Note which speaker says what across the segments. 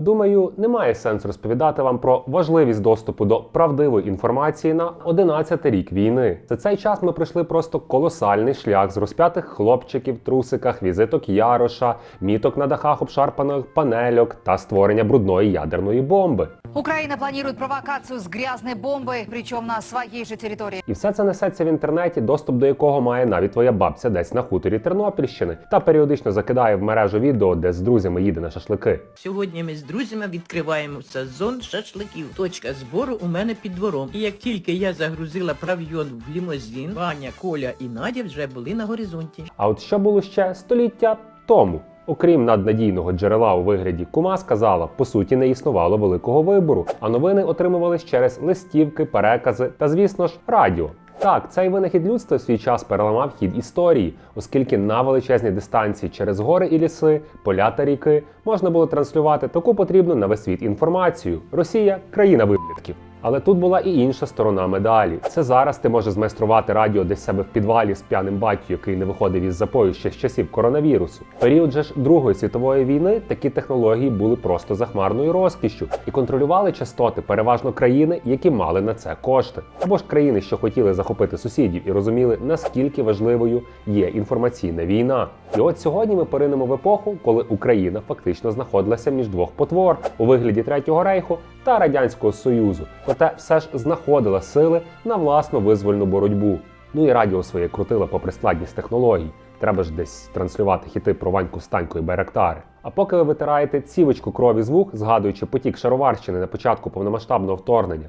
Speaker 1: Думаю, немає сенсу розповідати вам про важливість доступу до правдивої інформації на 11-й рік війни. За цей час ми пройшли просто колосальний шлях з розп'ятих хлопчиків, трусиках, візиток Яроша, міток на дахах обшарпаних панельок та створення брудної ядерної бомби.
Speaker 2: Украина планирует провокацию с грязной бомбой, причем на своей же территории.
Speaker 1: І все це несеться в інтернеті, доступ до якого має навіть твоя бабця десь на хуторі Тернопільщини, та періодично закидає в мережу відео, де з друзями їде на шашлики.
Speaker 3: Сьогодні ми з друзями відкриваємо сезон шашликів. Точка збору у мене під двором. І як тільки я загрузила правйон в лімузин, Ваня, Коля і Надя вже були на горизонті.
Speaker 1: А от що було ще століття тому? Окрім наднадійного джерела у вигляді кума сказала, по суті, не існувало великого вибору, а новини отримувались через листівки, перекази та, звісно ж, радіо. Так, цей винахід людства в свій час переламав хід історії, оскільки на величезній дистанції через гори і ліси, поля та ріки можна було транслювати таку потрібну на весь світ інформацію. Росія країна виблядків. Але тут була і інша сторона медалі. Це зараз ти можеш змайструвати радіо десь себе в підвалі з п'яним батьком, який не виходив із запою ще з часів коронавірусу. Період же ж Другої світової війни такі технології були просто захмарною розкішшю і контролювали частоти переважно країни, які мали на це кошти, або ж країни, що хотіли захопити сусідів і розуміли, наскільки важливою є інформаційна війна. І от сьогодні ми поринемо в епоху, коли Україна фактично знаходилася між двох потвор у вигляді Третього рейху та радянського союзу, проте все ж знаходила сили на власну визвольну боротьбу. Ну і радіо своє крутила попри складність технологій. Треба ж десь транслювати хіти про Ваньку Станьку і Байрактари. А поки ви витираєте цівочку крові з вух, згадуючи потік шароварщини на початку повномасштабного вторгнення,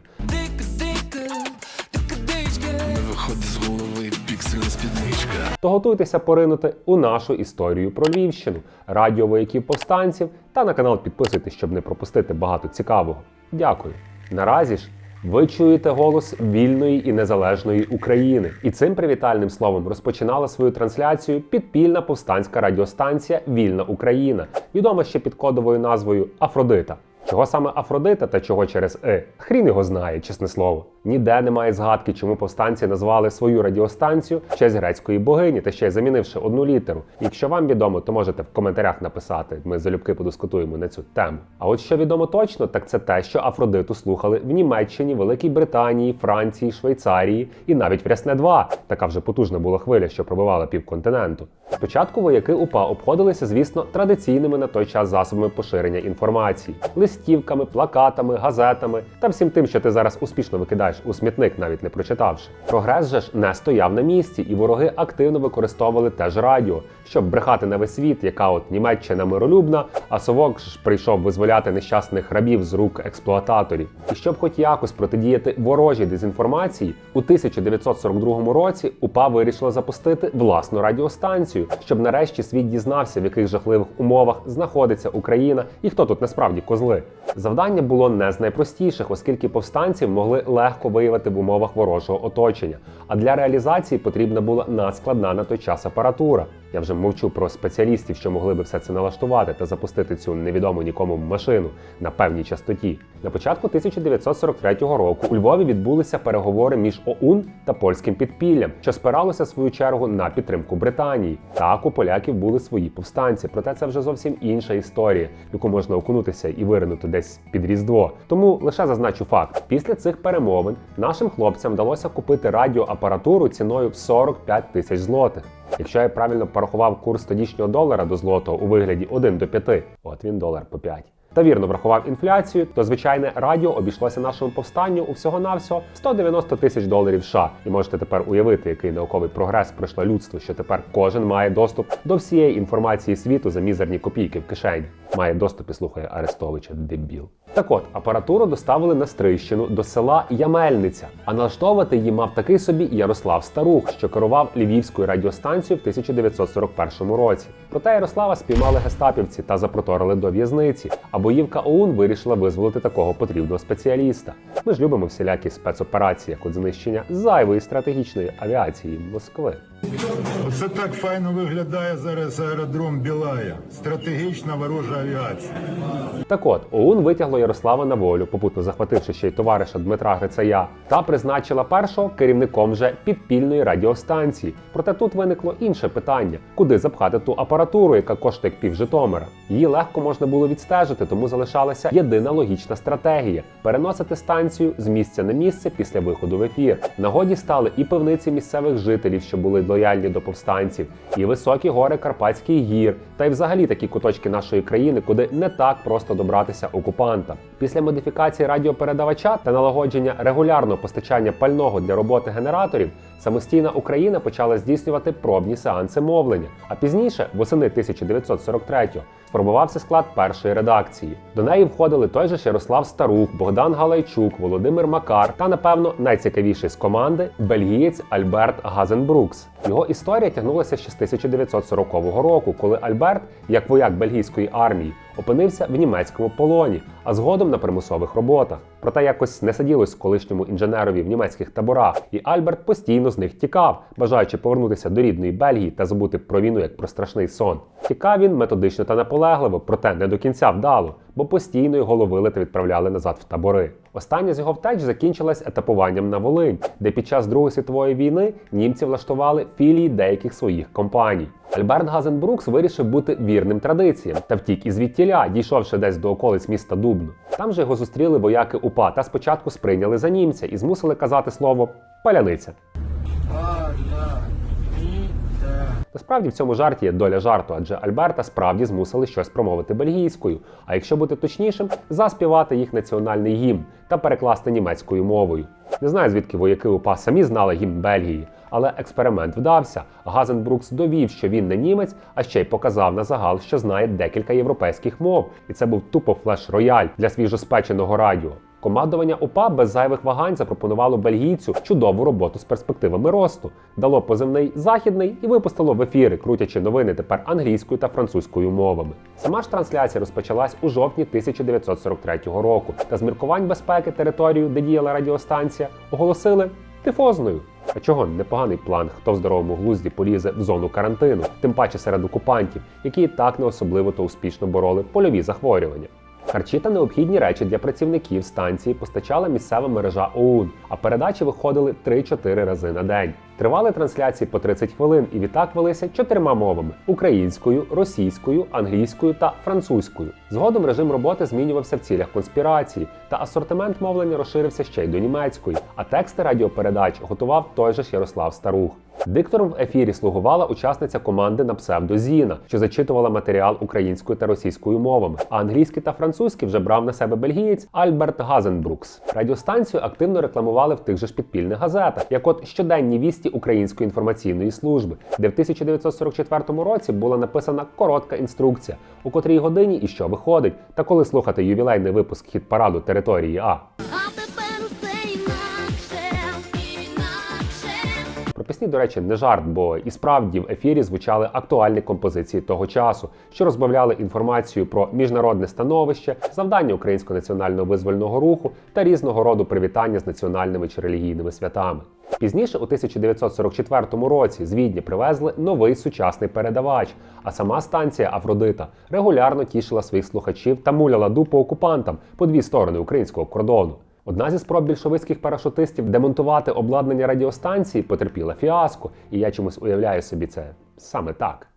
Speaker 1: то готуйтеся поринути у нашу історію про Львівщину, радіо вояків повстанців та на канал підписуйтесь, щоб не пропустити багато цікавого. Дякую. Наразі ж ви чуєте голос вільної і незалежної України. І цим привітальним словом розпочинала свою трансляцію підпільна повстанська радіостанція Вільна Україна, відома ще під кодовою назвою Афродита. Чого саме Афродита та чого через И? Хрін його знає, чесне слово. Ніде немає згадки, чому повстанці назвали свою радіостанцію в честь грецької богині та ще й замінивши одну літеру. Якщо вам відомо, то можете в коментарях написати. Ми залюбки подискутуємо на цю тему. А от що відомо точно, так це те, що Афродиту слухали в Німеччині, Великій Британії, Франції, Швейцарії і навіть в Рясне 2 Така вже потужна була хвиля, що пробивала півконтиненту. Спочатку вояки УПА обходилися, звісно, традиційними на той час засобами поширення інформації: листівками, плакатами, газетами та всім тим, що ти зараз успішно викидаєш у смітник, навіть не прочитавши. Прогрес же ж не стояв на місці, і вороги активно використовували теж радіо, щоб брехати на весь світ, яка от Німеччина миролюбна, а совок ж прийшов визволяти нещасних рабів з рук експлуататорів. І щоб хоч якось протидіяти ворожій дезінформації, у 1942 році УПА вирішила запустити власну радіостанцію, щоб нарешті світ дізнався, в яких жахливих умовах знаходиться Україна і хто тут насправді козли. Завдання було не з найпростіших, оскільки повстанців могли легко виявити в умовах ворожого оточення. А для реалізації потрібна була надскладна на той час апаратура. Я вже мовчу про спеціалістів, що могли би все це налаштувати та запустити цю невідому нікому машину на певній частоті. На початку 1943 року у Львові відбулися переговори між ОУН та польським підпіллям, що спиралося в свою чергу на підтримку Британії. Так у поляків були свої повстанці, проте це вже зовсім інша історія, яку можна окунутися і виринути десь під різдво. Тому лише зазначу факт: після цих перемовин нашим хлопцям вдалося купити радіоапаратуру ціною в 45 тисяч злотих. Якщо я правильно порахував курс тодішнього долара до злотого у вигляді 1 до 5, от він долар по 5. Та вірно врахував інфляцію, то звичайне радіо обійшлося нашому повстанню у всього-навсього 190 тисяч доларів США. І можете тепер уявити, який науковий прогрес пройшло людство, що тепер кожен має доступ до всієї інформації світу за мізерні копійки в кишені. Має доступ і слухає Арестовича дебіл. Так от, апаратуру доставили на Стрийщину до села Ямельниця, а налаштовувати її мав такий собі Ярослав Старух, що керував львівською радіостанцією в 1941 році. Проте Ярослава спіймали гестапівці та запроторили до в'язниці. А боївка ОУН вирішила визволити такого потрібного спеціаліста. Ми ж любимо всілякі спецоперації, як от знищення зайвої стратегічної авіації Москви.
Speaker 4: Оце так файно виглядає зараз аеродром Білая. Стратегічна ворожа авіація.
Speaker 1: Так от, ОУН витягло Ярослава на волю, попутно захвативши ще й товариша Дмитра Грицая, та призначила першого керівником вже підпільної радіостанції. Проте тут виникло інше питання: куди запхати ту апаратуру, яка коштує як пів Житомира. Її легко можна було відстежити, тому залишалася єдина логічна стратегія переносити станцію з місця на місце після виходу в ефір. Нагоді стали і пивниці місцевих жителів, що були лояльні до повстанців, і високі гори Карпатських гір, та й взагалі такі куточки нашої країни, куди не так просто добратися окупанта. Після модифікації радіопередавача та налагодження регулярного постачання пального для роботи генераторів, самостійна Україна почала здійснювати пробні сеанси мовлення. А пізніше, восени 1943-го, сформувався склад першої редакції. До неї входили той же Ярослав Старух, Богдан Галайчук, Володимир Макар та, напевно, найцікавіший з команди бельгієць Альберт Газенбрукс. Його історія тягнулася ще з 1940 року, коли Альберт, як вояк бельгійської армії, опинився в німецькому полоні, а згодом на примусових роботах. Проте якось не сиділось колишньому інженерові в німецьких таборах, і Альберт постійно з них тікав, бажаючи повернутися до рідної Бельгії та забути про війну як про страшний сон. Тікав він методично та наполегливо, проте не до кінця вдало, бо постійно його ловили та відправляли назад в табори. Остання з його втеч закінчилась етапуванням на Волинь, де під час Другої світової війни німці влаштували філії деяких своїх компаній. Альберт Газенбрукс вирішив бути вірним традиціям та втік із відтіля, дійшовши десь до околиць міста Дубно. Там же його зустріли вояки УПА та спочатку сприйняли за німця і змусили казати слово паляниця. Насправді в цьому жарті є доля жарту, адже Альберта справді змусили щось промовити бельгійською, а якщо бути точнішим, заспівати їх національний гімн та перекласти німецькою мовою. Не знаю, звідки вояки УПА самі знали гімн Бельгії, але експеримент вдався. Газенбрукс довів, що він не німець, а ще й показав на загал, що знає декілька європейських мов, і це був тупо флеш-рояль для свіжоспеченого радіо. Командування УПА без зайвих вагань запропонувало бельгійцю чудову роботу з перспективами росту, дало позивний західний і випустило в ефіри, крутячи новини тепер англійською та французькою мовами. Сама ж трансляція розпочалась у жовтні 1943 року, та з міркувань безпеки територію, де діяла радіостанція, оголосили тифозною. А чого непоганий план, хто в здоровому глузді полізе в зону карантину, тим паче серед окупантів, які і так не особливо то успішно бороли польові захворювання. Харчі та необхідні речі для працівників станції постачала місцева мережа ОУН, а передачі виходили 3-4 рази на день. Тривали трансляції по 30 хвилин і відтак велися чотирма мовами: українською, російською, англійською та французькою. Згодом режим роботи змінювався в цілях конспірації, та асортимент мовлення розширився ще й до німецької, а тексти радіопередач готував той же ж Ярослав Старух. Диктором в ефірі слугувала учасниця команди на псевдо Зіна, що зачитувала матеріал українською та російською мовами, а англійський та французький вже брав на себе бельгієць Альберт Газенбрукс. Радіостанцію активно рекламували в тих же ж підпільних газетах, як от щоденні вісті Української інформаційної служби, де в 1944 році була написана коротка інструкція, у котрій годині і що виходить, та коли слухати ювілейний випуск хіт параду території А. пісні, до речі, не жарт, бо і справді в ефірі звучали актуальні композиції того часу, що розбавляли інформацію про міжнародне становище, завдання українського національного визвольного руху та різного роду привітання з національними чи релігійними святами. Пізніше, у 1944 році, з Відня привезли новий сучасний передавач, а сама станція Афродита регулярно тішила своїх слухачів та муляла дупу окупантам по дві сторони українського кордону. Одна зі спроб більшовицьких парашутистів демонтувати обладнання радіостанції потерпіла фіаско, і я чомусь уявляю собі це саме так.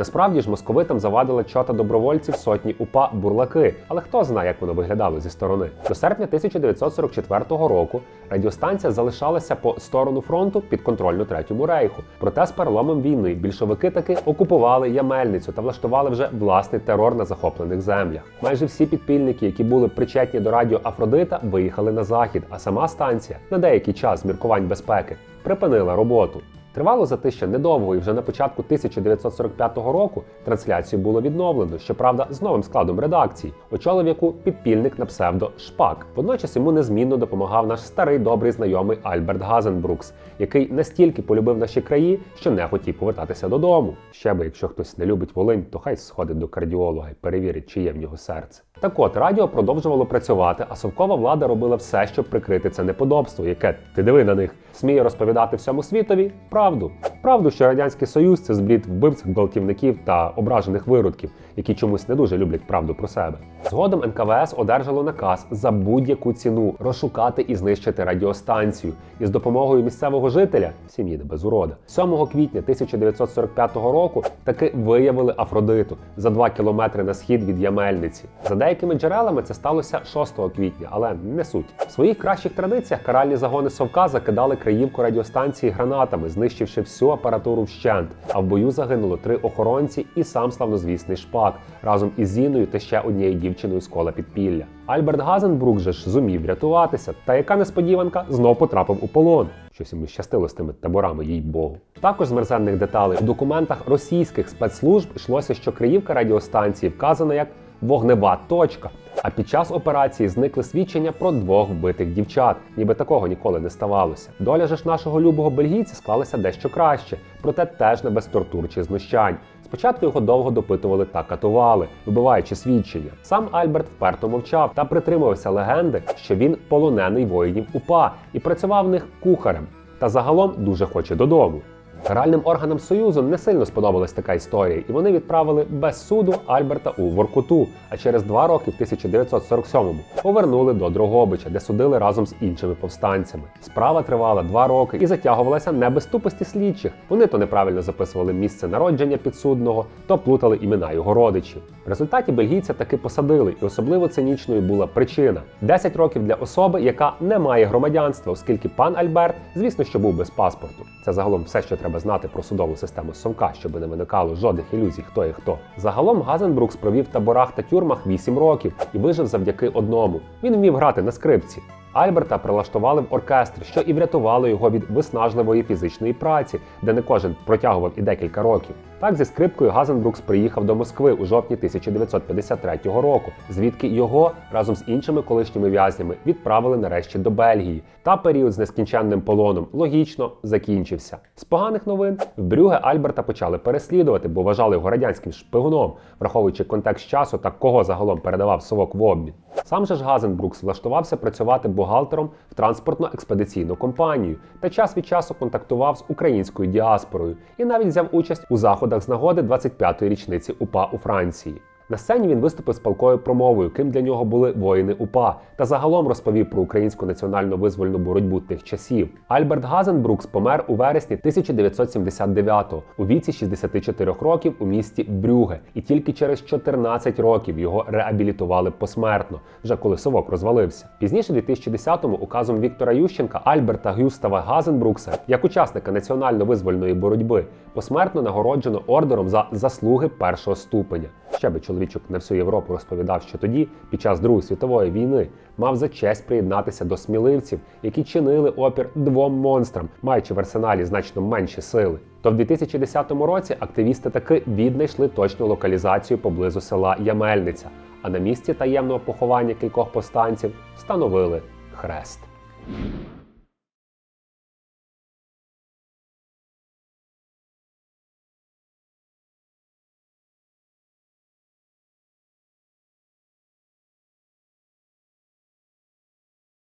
Speaker 1: Насправді ж московитам завадили чота добровольців сотні УПА бурлаки, але хто знає, як воно виглядало зі сторони. До серпня 1944 року радіостанція залишалася по сторону фронту підконтрольну третьому рейху. Проте з переломом війни більшовики таки окупували Ямельницю та влаштували вже власний терор на захоплених землях. Майже всі підпільники, які були причетні до радіо Афродита, виїхали на захід, а сама станція на деякий час з міркувань безпеки припинила роботу. Тривало затища недовго, і вже на початку 1945 року трансляцію було відновлено, щоправда, з новим складом редакції, очолив яку підпільник на псевдо Шпак. Водночас йому незмінно допомагав наш старий добрий знайомий Альберт Газенбрукс, який настільки полюбив наші краї, що не хотів повертатися додому. Ще би, якщо хтось не любить Волинь, то хай сходить до кардіолога і перевірить, чи є в нього серце. Так от радіо продовжувало працювати, а совкова влада робила все, щоб прикрити це неподобство, яке ти диви на них, сміє розповідати всьому світові правду. Правду, що радянський союз це збрід вбивців, гвалтівників та ображених виродків, які чомусь не дуже люблять правду про себе. Згодом НКВС одержало наказ за будь-яку ціну розшукати і знищити радіостанцію. І з допомогою місцевого жителя сім'ї не без урода 7 квітня 1945 року таки виявили Афродиту за 2 кілометри на схід від Ямельниці. За деякими джерелами це сталося 6 квітня, але не суть. В своїх кращих традиціях каральні загони Совка закидали краївку радіостанції гранатами, знищивши всю апаратуру вщент. А в бою загинуло три охоронці і сам славнозвісний шпак разом із Зіною та ще однією дівчиною з кола підпілля. Альберт Газенбрук же ж зумів врятуватися, та яка несподіванка знов потрапив у полон. Щось йому щастило з тими таборами, їй богу. Також з мерзенних деталей у документах російських спецслужб йшлося, що Криївка радіостанції вказана як вогнева точка. А під час операції зникли свідчення про двох вбитих дівчат, ніби такого ніколи не ставалося. Доля ж нашого любого бельгійця склалася дещо краще, проте теж не без тортур чи знущань. Спочатку його довго допитували та катували, вибиваючи свідчення. Сам Альберт вперто мовчав та притримувався легенди, що він полонений воїнів УПА і працював в них кухарем. Та загалом дуже хоче додому. Каральним органам Союзу не сильно сподобалась така історія, і вони відправили без суду Альберта у Воркуту. А через два роки, в 1947-му, повернули до Дрогобича, де судили разом з іншими повстанцями. Справа тривала два роки і затягувалася не без тупості слідчих. Вони то неправильно записували місце народження підсудного, то плутали імена його родичів. В результаті бельгійця таки посадили, і особливо цинічною була причина: 10 років для особи, яка не має громадянства, оскільки пан Альберт, звісно, що був без паспорту. Це загалом все, що треба знати про судову систему Совка, щоб не виникало жодних ілюзій, хто є хто. Загалом Газенбрукс провів в таборах та тюрмах 8 років і вижив завдяки одному. Він вмів грати на скрипці. Альберта прилаштували в оркестр, що і врятувало його від виснажливої фізичної праці, де не кожен протягував і декілька років. Так зі скрипкою Газенбрукс приїхав до Москви у жовтні 1953 року, звідки його разом з іншими колишніми в'язнями відправили нарешті до Бельгії. Та період з нескінченним полоном логічно закінчився. З поганих новин в Брюге Альберта почали переслідувати, бо вважали його радянським шпигуном, враховуючи контекст часу та кого загалом передавав совок в обмін. Сам же ж Газенбрукс влаштувався працювати бухгалтером в транспортно-експедиційну компанію та час від часу контактував з українською діаспорою і навіть взяв участь у заходах з нагоди 25-ї річниці УПА у Франції. На сцені він виступив з палкою промовою, ким для нього були воїни УПА, та загалом розповів про українську національно визвольну боротьбу тих часів. Альберт Газенбрукс помер у вересні 1979-го у віці 64 років у місті Брюге, і тільки через 14 років його реабілітували посмертно, вже коли совок розвалився. Пізніше, в 2010-му, указом Віктора Ющенка Альберта Гюстава Газенбрукса, як учасника національно-визвольної боротьби, посмертно нагороджено ордером за заслуги першого ступеня. Ще би чоловічок на всю Європу розповідав, що тоді, під час Другої світової війни, мав за честь приєднатися до сміливців, які чинили опір двом монстрам, маючи в арсеналі значно менші сили. То в 2010 році активісти таки віднайшли точну локалізацію поблизу села Ямельниця, а на місці таємного поховання кількох повстанців встановили хрест.